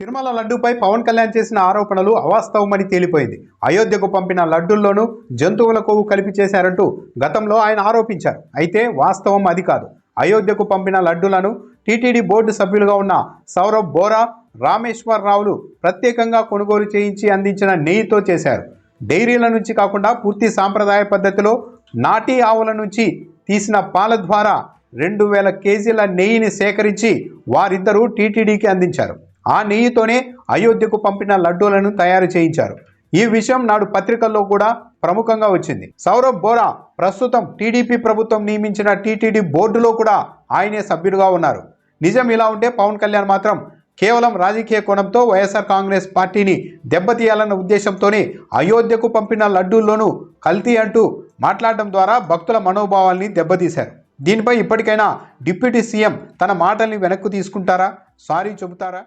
తిరుమల లడ్డూపై పవన్ కళ్యాణ్ చేసిన ఆరోపణలు అవాస్తవమని తేలిపోయింది. అయోధ్యకు పంపిన లడ్డుల్లోనూ జంతువుల కొవ్వు కలిపి చేశారంటూ గతంలో ఆయన ఆరోపించారు. అయితే వాస్తవం అది కాదు. అయోధ్యకు పంపిన లడ్డులను టీటీడీ బోర్డు సభ్యులుగా ఉన్న సౌరభ్ బోరా రామేశ్వరరావులు ప్రత్యేకంగా కొనుగోలు చేయించి అందించిన నెయ్యితో చేశారు. డైరీల నుంచి కాకుండా పూర్తి సాంప్రదాయ పద్ధతిలో నాటి ఆవుల నుంచి తీసిన పాల ద్వారా రెండు వేల కేజీల నెయ్యిని సేకరించి వారిద్దరూ టీటీడీకి అందించారు. ఆ నెయ్యితోనే అయోధ్యకు పంపిన లడ్డూలను తయారు చేయించారు. ఈ విషయం నాడు పత్రికల్లో కూడా ప్రముఖంగా వచ్చింది. సౌరభ్ బోరా ప్రస్తుతం టీడీపీ ప్రభుత్వం నియమించిన టీటీడీ బోర్డులో కూడా ఆయనే సభ్యుడిగా ఉన్నారు. నిజం ఇలా ఉంటే పవన్ కళ్యాణ్ మాత్రం కేవలం రాజకీయ కోణంతో వైఎస్ఆర్ కాంగ్రెస్ పార్టీని దెబ్బతీయాలన్న ఉద్దేశంతోనే అయోధ్యకు పంపిన లడ్డూల్లోనూ కల్తీ అంటూ మాట్లాడడం ద్వారా భక్తుల మనోభావాల్ని దెబ్బతీశారు. దీనిపై ఇప్పటికైనా డిప్యూటీ సీఎం తన మాటల్ని వెనక్కు తీసుకుంటారా? సారీ చెబుతారా?